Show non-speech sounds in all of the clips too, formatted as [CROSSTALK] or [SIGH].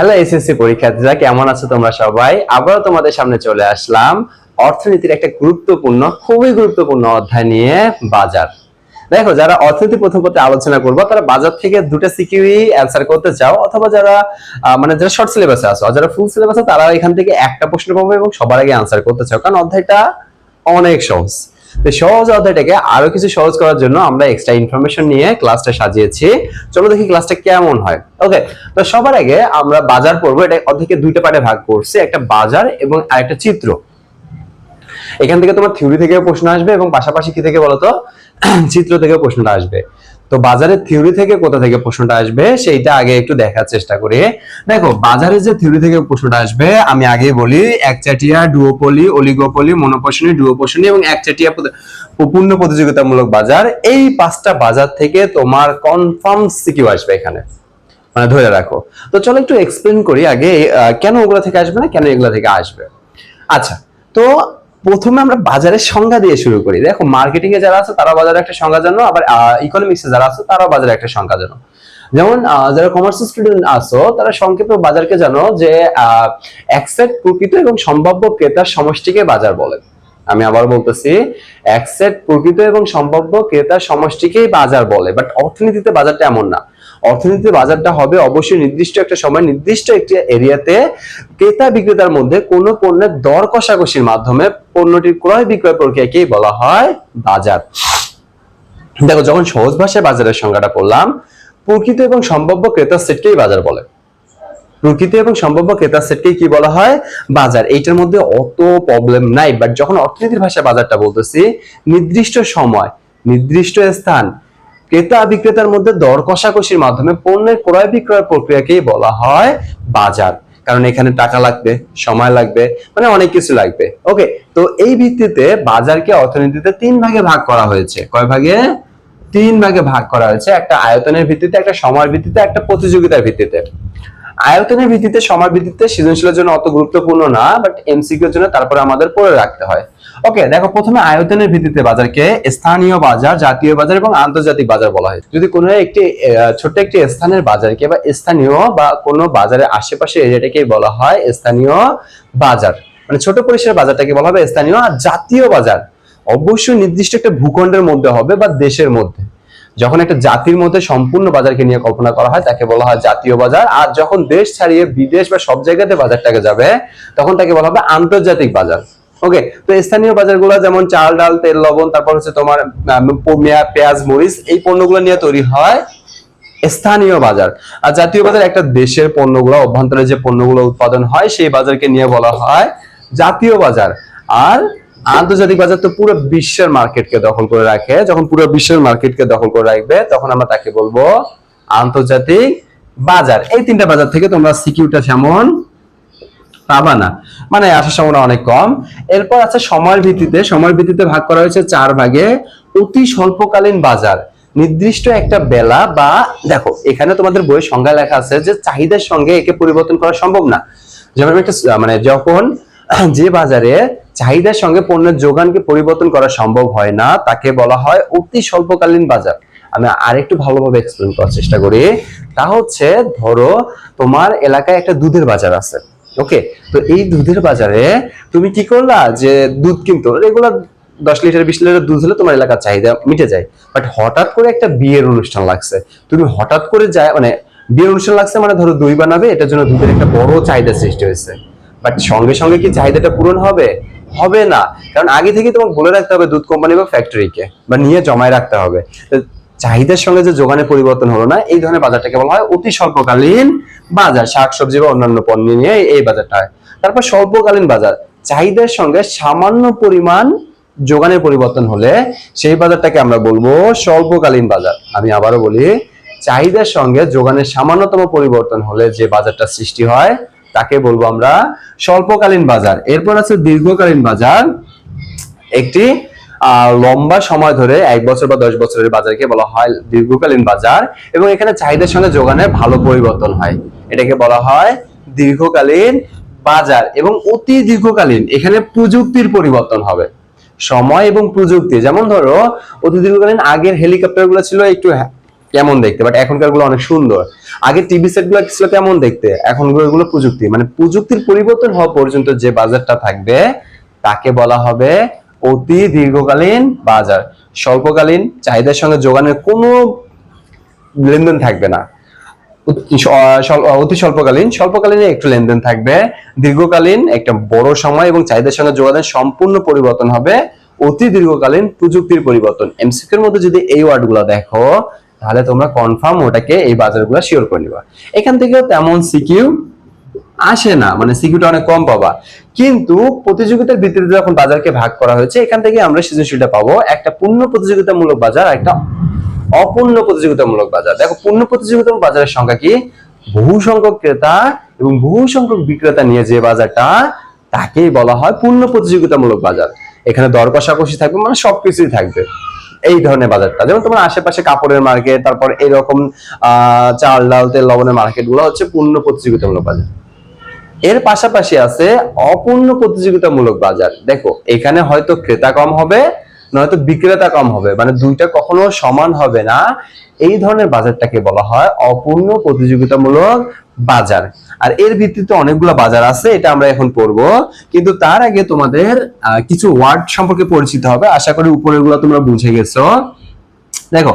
Hello SSC পরীক্ষার্থীরা, কেমন আছো তোমরা সবাই? আবারও তোমাদের সামনে চলে আসলাম অর্থনীতির একটা গুরুত্বপূর্ণ, খুবই গুরুত্বপূর্ণ অধ্যায় নিয়ে বাজার। দেখো, যারা অর্থনীতি প্রথম পথে আলোচনা করব, তারা বাজার থেকে দুটো সিকিউরি অ্যান্সার করতে চাও, অথবা যারা মানে যারা শর্ট সিলেবাসে আর যারা ফুল সিলেবাসে তারা এখান থেকে একটা প্রশ্ন পাবো এবং সবার আগে অ্যান্সার করতে চাও, কারণ অধ্যায়টা অনেক সহজ। তো সহজ অধ্যায়টাকে আরও কিছু সহজ করার জন্য আমরা এক্সট্রা ইনফরমেশন নিয়ে ক্লাসটা সাজিয়েছি। চলো দেখি ক্লাসটা কেমন হয়। ওকে তো সবার আগে আমরা বাজার পড়ব। এটা অর্ধেকে দুইটা পার্টে ভাগ করছি, একটা বাজার এবং আরেকটা চিত্র। এখান থেকে তোমার থিওরি থেকে প্রশ্ন আসবে এবং পাশাপাশি কি থেকে বলতো? চিত্র থেকে প্রশ্নটা আসবে। তো বাজারের থিওরি থেকে কোথা থেকে প্রশ্নটা আসবে সেইটা আগে একটু দেখার চেষ্টা করি। দেখো, বাজারে যে থিওরি থেকে প্রশ্নটা আসবে, আমি আগে বলি, একচাটিয়া ডুওপলি অলিগোপলি মনোপোষণী ডুওপোষণী এবং একচাটিয়া পূর্ণ প্রতিযোগিতামূলক বাজার, এই পাঁচটা বাজার থেকে তোমার কনফার্ম সিকিউ আসবে এখানে। মানে ধরে রাখো। তো চলো একটু এক্সপ্লেন করি আগে কেন ওগুলা থেকে আসবে না, কেন এগুলা থেকে আসবে। আচ্ছা তো প্রথমে আমরা বাজারের সংজ্ঞা দিয়ে শুরু করি। দেখো মার্কেটিং এ যারা আছে তারা বাজারে একটা সংজ্ঞা জানো আবার ইকোনমিক্সে যারা আছে, তারাও বাজারে একটা সংজ্ঞা জানো যেমন যারা কমার্স স্টুডেন্ট আছো, তারা সংক্ষেপে বাজারকে জানো যে অ্যাকসেট প্রকৃত এবং সম্ভাব্য ক্রেতার সমষ্টিকে বাজার বলে। আমি আবার বলতেছি অ্যাকসেট প্রকৃত এবং সম্ভাব্য ক্রেতার সমষ্টিকেই বাজার বলে বাট অর্থনীতিতে বাজারটা এমন না। অর্থনীতিতে বাজারটা হবে অবশ্যই নির্দিষ্ট একটা সময়, নির্দিষ্ট একটি এরিয়াতে ক্রেতা বিক্রেতার মধ্যে কোনো পণ্যের দর কষাকষির মাধ্যমে পণ্যটির ক্রয় বিক্রয় প্রক্রিয়াকেই বলা হয় বাজার। দেখো, যখন সহজ ভাষায় বাজারের সংজ্ঞাটা পড়লাম, প্রকৃত এবং সম্ভাব্য ক্রেতার সেটকেই বাজার বলে। প্রকৃতি এবং সম্ভাব্য ক্রেতার সেটকেই কি বলা হয়? বাজার। এইটার মধ্যে অত প্রবলেম নাই বাট যখন অর্থনীতির ভাষায় বাজারটা বলতেছি, নির্দিষ্ট সময়, নির্দিষ্ট স্থান ক্রেতা বিক্রেতার মধ্যে দর কষাকষির মাধ্যমে পণ্যের ক্রয় বিক্রয় প্রক্রিয়াকেই বলা হয় বাজার। কারণ এখানে টাকা লাগবে, সময় লাগবে মানে অনেক কিছু লাগবে। ওকে তো এই ভিত্তিতে বাজারকে অর্থনীতিতে তিন ভাগে ভাগ করা হয়েছে। কয় ভাগে? তিন ভাগে ভাগ করা হয়েছে। একটা আয়তনের ভিত্তিতে, একটা সময়ের ভিত্তিতে, একটা প্রতিযোগিতার ভিত্তিতে। আয়তনের ভিত্তিতে সময় ভিত্তিতে সৃজনশীলের জন্য অত গুরুত্বপূর্ণ না বাট এমসিকিউ এর জন্য তারপরে আমাদের পড়ে রাখতে হয়। ওকে দেখো, প্রথমে আয়তনের ভিত্তিতে বাজারকে স্থানীয় বাজার, জাতীয় বাজার এবং আন্তর্জাতিক বাজার বলা হয়। যদি কোনো একটি ছোট্ট একটি স্থানের বাজারকে বা স্থানীয় বা কোনো বাজারের আশেপাশে এরিয়াটাকে বলা হয় স্থানীয় বাজার। মানে ছোট পরিসরের বাজারটাকে বলা হবে স্থানীয় আর জাতীয় বাজার। অবশ্যই নির্দিষ্ট একটা ভূখণ্ডের মধ্যে হবে বা দেশের মধ্যে। যখন একটা জাতির মধ্যে সম্পূর্ণ বাজারকে নিয়ে কল্পনা করা হয়, তাকে বলা হয় জাতীয় বাজার। আর যখন দেশ ছাড়িয়ে বিদেশ বা সব জায়গাতে বাজারটাকে যাবে, তখন তাকে বলা হবে আন্তর্জাতিক বাজার। ওকে তো স্থানীয় বাজারগুলো যেমন চাল, ডাল, তেল, লবণ, তারপর হচ্ছে তোমার পেঁয়াজ, মরিচ, এই পণ্যগুলো নিয়ে তৈরি হয় স্থানীয় বাজার। আর জাতীয় বাজার একটা দেশের পণ্যগুলো, অভ্যন্তরে যে পণ্যগুলো উৎপাদন হয়, সেই বাজারকে নিয়ে বলা হয় জাতীয় বাজার। আর আন্তর্জাতিক বাজার তো পুরো বিশ্বের মার্কেটকে দখল করে রাখে। যখন পুরো বিশ্বের মার্কেটকে দখল করে রাখবে, তখন আমরা তাকে বলব আন্তর্জাতিক বাজার। এই তিনটা বাজার থেকে তোমরা সিকিউটা যেমন পাবা না। মানে আসার সম্ভাবনা অনেক কম। এরপর আছে সময়ের ভিত্তিতে। সময়ের ভিত্তিতে ভাগ করা হয়েছে চার ভাগে। অতি স্বল্পকালীন বাজার। নির্দিষ্ট একটা বেলা বা, দেখো, এখানে তোমাদের বইয়ের সংজ্ঞা লেখা আছে যে চাহিদার সঙ্গে একে পরিবর্তন করা সম্ভব না। যেমন একটা মানে যখন [CLEARS THROAT] যে বাজারে চাহিদার সঙ্গে পণ্যের যোগানকে পরিবর্তন করা সম্ভব হয় না, তাকে বলা হয় অতি স্বল্পকালীন বাজার। আমি আরেকটু ভালোভাবে এক্সপ্লেন করার চেষ্টা করি। তা হচ্ছে, ধরো, তোমার এলাকায় একটা দুধের বাজার আছে। ওকে তো এই দুধের বাজারে তুমি কি করলা যে দুধ কিনতো রেগুলার দশ লিটার, বিশ লিটার দুধ হলে তোমার এলাকার চাহিদা মিটে যায়। বাট হঠাৎ করে একটা বিয়ের অনুষ্ঠান লাগছে। তুমি হঠাৎ করে যায় মানে বিয়ের অনুষ্ঠান লাগছে মানে ধরো দই বানাবে, এটার জন্য দুধের একটা বড় চাহিদা সৃষ্টি হয়েছে। বাট সঙ্গে সঙ্গে কি চাহিদাটা পূরণ হবে? হবে না। কারণ আগে থেকে তোমাকে বলে রাখতে হবে দুধ কোম্পানি বা ফ্যাক্টরিকে বা নিয়ে জমায় রাখতে হবে। চাহিদার সঙ্গে যে যোগানের পরিবর্তন হলো না, এই ধরনের বাজারটাকে বলা হয় অতি স্বল্পকালীন বাজার। শাকসবজি বা অন্যান্য পণ্য নিয়ে এই বাজারটা হয় তারপর স্বল্পকালীন বাজার। চাহিদার সঙ্গে সামান্য পরিমাণ যোগানের পরিবর্তন হলে সেই বাজারটাকে আমরা বলব স্বল্পকালীন বাজার। আমি আবারও বলি, চাহিদার সঙ্গে যোগানের সামান্যতম পরিবর্তন হলে যে বাজারটা সৃষ্টি হয়, তাকে বলব আমরা স্বল্পকালীন বাজার। এরপর আছে দীর্ঘকালীন বাজার। একটি লম্বা সময় ধরে এক বছর বা দশ বছরের বাজারকে বলা হয় দীর্ঘকালীন বাজার এবং এখানে চাহিদার সঙ্গে যোগানের ভালো পরিবর্তন হয়। এটাকে বলা হয় দীর্ঘকালীন বাজার এবং অতি দীর্ঘকালীন। এখানে প্রযুক্তির পরিবর্তন হবে। সময় এবং প্রযুক্তি, যেমন ধরো, অতি দীর্ঘকালীন আগের হেলিকপ্টারগুলো ছিল একটু কেমন দেখতে? বাট এখনকারগুলো অনেক সুন্দর। আগে টিভি সেটগুলো ছিল কেমন দেখতে? এখনগুলো প্রযুক্তি। মানে প্রযুক্তির পরিবর্তন হওয়া পর্যন্ত যে বাজারটা থাকবে, তাকে বলা হবে অতি দীর্ঘকালীন বাজার। স্বল্পকালীন চাহিদার সঙ্গে যোগানের কোনো লেনদেন থাকবে না। অতি স্বল্পকালীন। স্বল্পকালীন একটু লেনদেন থাকবে। দীর্ঘকালীন একটা বড় সময় এবং চাহিদার সঙ্গে যোগাযোগ সম্পূর্ণ পরিবর্তন হবে। অতি দীর্ঘকালীন প্রযুক্তির পরিবর্তন। এমসিকিউ এর মধ্যে যদি এই ওয়ার্ডগুলো দেখো, তাহলে তোমরা কনফার্ম ওটাকে এই বাজারগুলো শিওর করে নিবা। এখান থেকে তেমন সিকিউ আসে না মানে সিকিউটা অনেক কম পাবা। কিন্তু প্রতিযোগিতার ভিত্তিতে যখন বাজারকে ভাগ করা হয়েছে, এখান থেকে আমরা সৃজনশীলটা পাবো। একটা পূর্ণ প্রতিযোগিতামূলক বাজার, একটা অপূর্ণ প্রতিযোগিতামূলক বাজার। দেখো, পূর্ণ প্রতিযোগিতামূলক বাজারের সংখ্যা কি? বহু সংখ্যক ক্রেতা এবং বহু সংখ্যক বিক্রেতা নিয়ে যে বাজারটা, তাকেই বলা হয় পূর্ণ প্রতিযোগিতামূলক বাজার। এখানে দর কষাকষি থাকবে মানে সবকিছুই থাকবে এই ধরনের বাজারটা। যেমন তোমার আশেপাশে কাপড়ের মার্কেট তারপর এরকম, আহ, চাল ডাল, তেল, লবণের মার্কেটগুলো হচ্ছে পূর্ণ প্রতিযোগিতামূলক বাজার। এর পাশাপাশি আছে অপূর্ণ প্রতিযোগিতামূলক বাজার। দেখো, এখানে হয়তো ক্রেতা কম হবে, নয়তো বিক্রেতা কম হবে। মানে দুইটা কখনো সমান হবে না। এই ধরনের বাজারটাকে বলা হয় অপূর্ণ প্রতিযোগিতামূলক বাজার। আর এর ভিত্তিতে অনেকগুলো বাজার আছে, এটা আমরা এখন পড়ব। কিন্তু তার আগে তোমাদের কিছু ওয়ার্ড সম্পর্কে পরিচিত হবে। আশা করি উপরেরগুলো তোমরা বুঝে গেছো। দেখো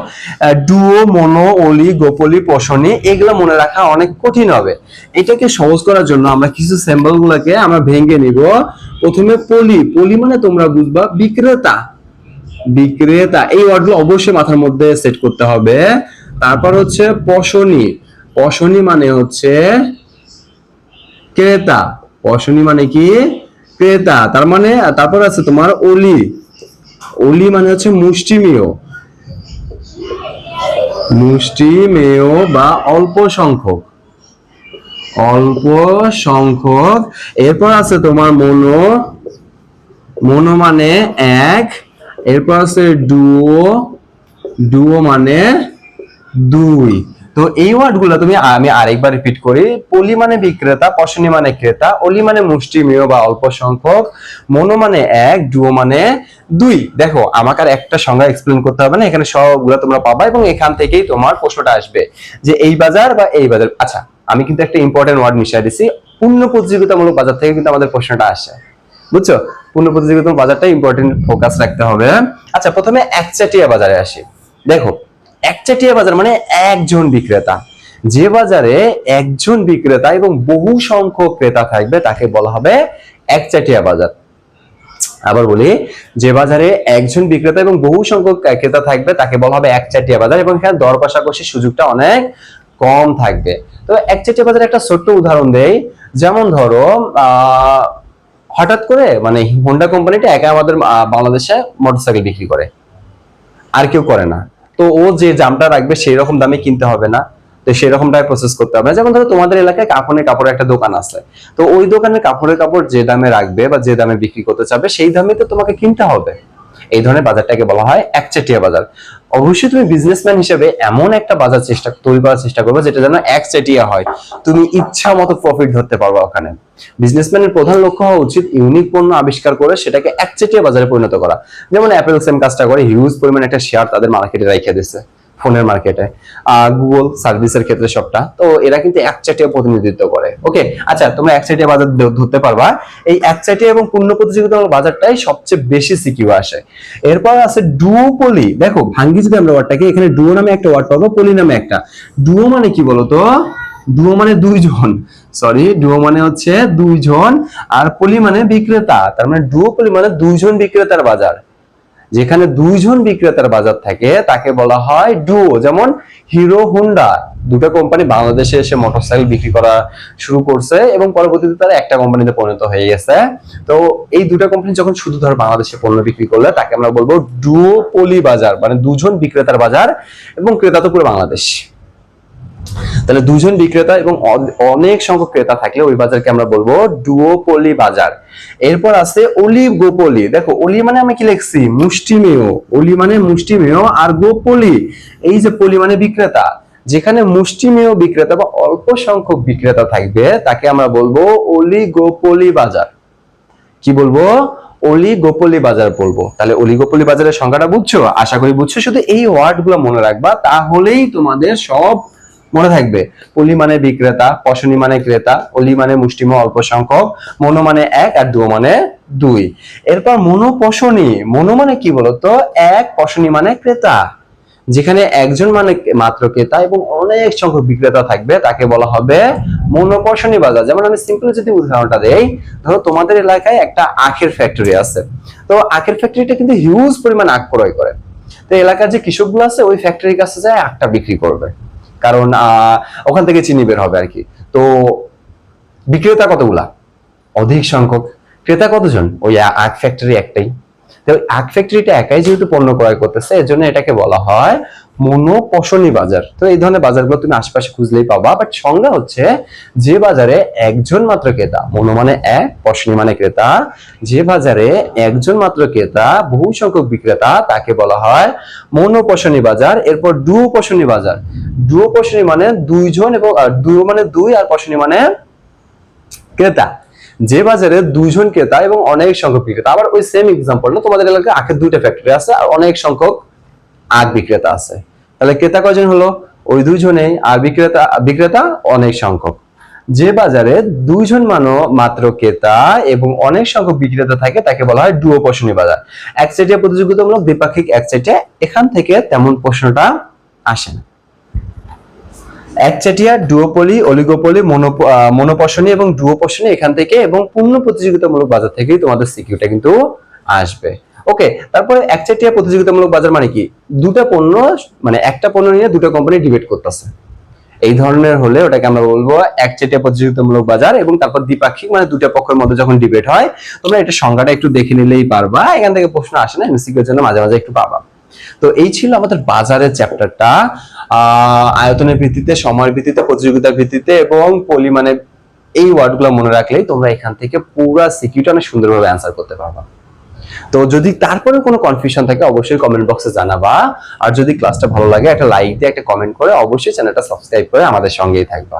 ডুও মনো অলি গোপলি পশনি এগুলো মনে রাখা অনেক কঠিন হবে। এটাকে সহজ করার জন্য আমরা কিছু স্যাম্পল গুলোকে আমরা ভেঙে নিব। প্রথমে পলি পলি মানে তোমরা বুঝবা বিক্রেতা। বিক্রেতা, এই ওয়ার্ডগুলো অবশ্যই মাথার মধ্যে সেট করতে হবে। তারপর হচ্ছে পশনি পশনি মানে হচ্ছে ক্রেতা। পশনি মানে কি? ক্রেতা, তার মানে তারপর আছে তোমার অলি অলি মানে হচ্ছে মুষ্টিমেয়। মুষ্টিমেয় বা অল্প সংখ্যক। অল্প সংখ্যক। এরপর আছে তোমার মনো। মনো মানে এক। এরপর আছে ডুও ডুও মানে দুই। তো এই ওয়ার্ডগুলো তুমি আমি আরেকবার রিপিট করি। পলি মানে বিক্রেতা, পশনি মানে ক্রেতা, অলি মানে মুষ্টিমেয় বা অল্প সংখ্যক, মনো মানে এক ডুও মানে দুই। দেখো, আমাকে আর একটা সংজ্ঞা এক্সপ্লেন করতে হবে না, এখানে সবগুলো তোমরা পাবা এবং এখান থেকেই তোমার প্রশ্নটা আসবে যে এই বাজার বা এই বাজার। আচ্ছা আমি কিন্তু একটা ইম্পর্টেন্ট ওয়ার্ড মিশিয়ে দিছি, পূর্ণ প্রতিযোগিতামূলক বাজার থেকে কিন্তু আমাদের প্রশ্নটা আসে। বুঝছ? পূর্ণ প্রতিযোগিতামূলক বাজারটা ইম্পর্টেন্ট ফোকাস রাখতে হবে। আচ্ছা প্রথমে একচাটিয়া বাজারে আসি। দেখো একচাটিয়া বাজার মানে একজন বিক্রেতা। যে বাজারে একজন বিক্রেতা এবং বহু সংখ্যক ক্রেতা থাকবে, তাকে বলা হবে একচাটিয়া বাজার। আবার বলি, যে বাজারে একজন বিক্রেতা এবং বহু সংখ্যক ক্রেতা থাকবে, তাকে বলা হবে একচাটিয়া বাজার এবং এখানে দর কষাকষির সুযোগটা অনেক কম থাকবে। তো একচাটিয়া বাজারে একটা ছোট্ট উদাহরণ দেই, যেমন ধরো হঠাৎ করে মানে হোন্ডা কোম্পানিটা একা আমাদের বাংলাদেশে মোটরসাইকেল বিক্রি করে। আর কেউ করে না। তো ও যে জামটা রাখবে সেই রকম দামে কিনতে হবে না। তো সেই রকম টাইপ প্রসেস করতে হবে। যেমন ধরো তোমাদের এলাকায় কাপড়ের কাপড়ের একটা দোকান আছে। তো ওই দোকানে কাপড়ের কাপড় যে দামে রাখবে বা যে দামে বিক্রি করতে চাবে, সেই দামে তো তোমাকে কিনতে হবে। এই ধরনের বাজারটাকে বলা হয় একচেটিয়া বাজার। অবশ্যই তুমি বিজনেসম্যান হিসেবে এমন একটা বাজার চেষ্টা, তৈরি করার চেষ্টা করবে যেটা যেন একচেটিয়া হয়। তুমি ইচ্ছা মতো প্রফিট ধরতে পারবে ওখানে। বিজনেসম্যানের প্রধান লক্ষ্য হওয়া উচিত ইউনিক পণ্য আবিষ্কার করে সেটাকে একচেটিয়া বাজারে পরিণত করা। যেমন অ্যাপেল সেম কাজটা করে হিউজ পরিমাণ একটা শেয়ার তাদের মার্কেটে রেখে দিচ্ছে ফোনের মার্কেটে গুগল সার্ভিসের ক্ষেত্রে সবটা। তো এরা কিন্তু একচাটিয়া প্রতিনিধিত্ব করে। ওকে আচ্ছা তোমরা একচাটিয়া বাজার ধরতে পারবা। এই একচাটিয়া এবং পূর্ণ প্রতিযোগিতামূলক বাজারটাই সবচেয়ে বেশি সিকিউ আসে। এরপর আছে ডুও পলি দেখো ভাঙ্গি যদি আমরা ওয়ার্ডটাকে এখানে ডুও নামে একটা ওয়ার্ড পাবো পলি নামে একটা। ডুও মানে কি বলতো? ডুও মানে দুইজন। সরি ডুও মানে হচ্ছে দুইজন। আর পলি মানে বিক্রেতা। তার মানে ডুও পলি মানে দুইজন বিক্রেতার বাজার। যেখানে দুইজন বিক্রেতার বাজার থাকে, তাকে বলা হয় ডুও যেমন হিরো হুন্ডা, দুটো কোম্পানি বাংলাদেশে এসে মোটরসাইকেল বিক্রি করা শুরু করছে এবং পরবর্তীতে তারা একটা কোম্পানিতে পরিণত হয়ে গেছে। তো এই দুটো কোম্পানি যখন শুধু ধর বাংলাদেশে পণ্য বিক্রি করলে, তাকে আমরা বলব ডুও পলি বাজার মানে দুজন বিক্রেতার বাজার এবং ক্রেতা তো পুরো বাংলাদেশ। তাহলে দুজন বিক্রেতা এবং অনেক সংখ্যক ক্রেতা থাকলে ওই বাজারকে আমরা বলব ডুওপলি বাজার। এরপর আছে অলি গোপলি দেখো, অলি মানে আমি কি লিখছি? মুষ্টিমেয়। অলি মানে মুষ্টিমেয় আর গোপলি এই যে পলি মানে বিক্রেতা। যেখানে মুষ্টিমেয় বিক্রেতা বা অল্প সংখ্যক বিক্রেতা থাকবে, তাকে আমরা বলব অলি গোপলি বাজার। কি বলব? অলিগোপলি বাজার বলব। তাহলে অলিগোপলি বাজারের সংখ্যাটা বুঝছ? আশা করি বুঝছ। শুধু এই ওয়ার্ডগুলো মনে রাখবা, তাহলেই তোমাদের সব মনে থাকবে। পলি মানে বিক্রেতা, পশনি মানে ক্রেতা, অলি মানে মুষ্টিময় অল্প সংখ্যক, মনো মানে এক আর দুও মানে দুই। এরপর মনো পশনি, মনো মানে কি বলতো? এক, পশনি মানে ক্রেতা। যেখানে একজন মানে মাত্র ক্রেতা এবং অনেক সংখ্যক বিক্রেতা থাকবে, তাকে বলা হবে মনোপশনী বাজার। যেমন আমি সিম্পল যদি উদাহরণটা দেই, ধরো তোমাদের এলাকায় একটা আখের ফ্যাক্টরি আছে। তো আখের ফ্যাক্টরিটা কিন্তু হিউজ পরিমাণ আখ ক্রয় করে। তো এলাকার যে কৃষকগুলো আছে, ওই ফ্যাক্টরির কাছে যায় আখটা বিক্রি করবে। কারণ ওখান থেকে চিনি বের হবে আর কি। তো বিক্রেতা কতগুলা? অধিক সংখ্যক। ক্রেতা কতজন? ওই এক ফ্যাক্টরি একটাই। তো আখ ফ্যাক্টরিটা একাই যেহেতু পণ্য ক্রয় করতেছে এর জন্য এটাকে বলা হয় মনোপশনী বাজার। তো এই ধরনের বাজারগুলো তুমি আশপাশে খুঁজলেই পাবা বাট সংজ্ঞা হচ্ছে যে বাজারে একজন মাত্র ক্রেতা, মনো মানে এক পশনী মানে ক্রেতা, যে বাজারে একজন মাত্র ক্রেতা, বহু সংখ্যক বিক্রেতা, তাকে বলা হয় মনোপশনী বাজার, এরপর ডুও পশনী বাজার। ডুও পশনী মানে দুইজন এবং ডুও মানে দুই আর পশনী মানে ক্রেতা। যে বাজারে দুইজন ক্রেতা এবং অনেক সংখ্যক বিক্রেতা। আবার ওই সেম এক্সাম্পল না, তোমাদের এলাকায় আখের দুইটা ফ্যাক্টরি আছে আর অনেক সংখ্যক আখ বিক্রেতা আছে। তাহলে ক্রেতা কয়জন হলো? ওই দুইজনেই আর বিক্রেতা বিক্রেতা, অনেক সংখ্যক। যে বাজারে দুইজন মানো মাত্র ক্রেতা এবং অনেক সংখ্যক বিক্রেতা থাকে, তাকে বলা হয় ডুও পশনী বাজার। একচেটিয়া প্রতিযোগিতামূলক, দ্বিপাক্ষিক, এক একচেটিয়া এখান থেকে তেমন প্রশ্নটা আসে না। একচেটিয়া ডুওপলি অলিগোপলি মনোপ- আহ, মনোপশনী এবং ডুওপশনী এখান থেকে এবং পূর্ণ প্রতিযোগিতামূলক বাজার থেকেই তোমাদের সিকিউটা কিন্তু আসবে। ওকে তারপরে একচেটিয়া প্রতিযোগিতামূলক বাজার মানে কি? দুটা পণ্য মানে একটা পণ্য নিয়ে দুটো কোম্পানি ডিবেট করতেছে। এই ধরনের হলে ওটাকে আমরা বলব একচেটিয়া প্রতিযোগিতামূলক বাজার এবং তারপর দ্বিপাক্ষিক মানে দুটা পক্ষের মধ্যে যখন ডিবেট হয় তোমরা এটা সংজ্ঞাটা একটু দেখে নিলেই পারবা। এখান থেকে প্রশ্ন আসে না এমসিকিউ জন্য মাঝে মাঝে একটু পাবা। তো এই ছিল আমাদের বাজারের চ্যাপ্টারটা আয়তনের ভিত্তিতে, সময়ের ভিত্তিতে, প্রতিযোগিতার ভিত্তিতে এবং পরিমাণে এই ওয়ার্ডগুলো মনে রাখলেই তোমরা এখান থেকে পুরো সিকিউটা অনেক সুন্দরভাবে অ্যান্সার করতে পারবা। তো যদি তারপরে কোনো কনফিউশন থাকে, অবশ্যই কমেন্ট বক্সে জানাবা। আর যদি ক্লাসটা ভালো লাগে, একটা লাইক দিয়ে, একটা কমেন্ট করে অবশ্যই চ্যানেলটা সাবস্ক্রাইব করে আমাদের সঙ্গেই থাকবা।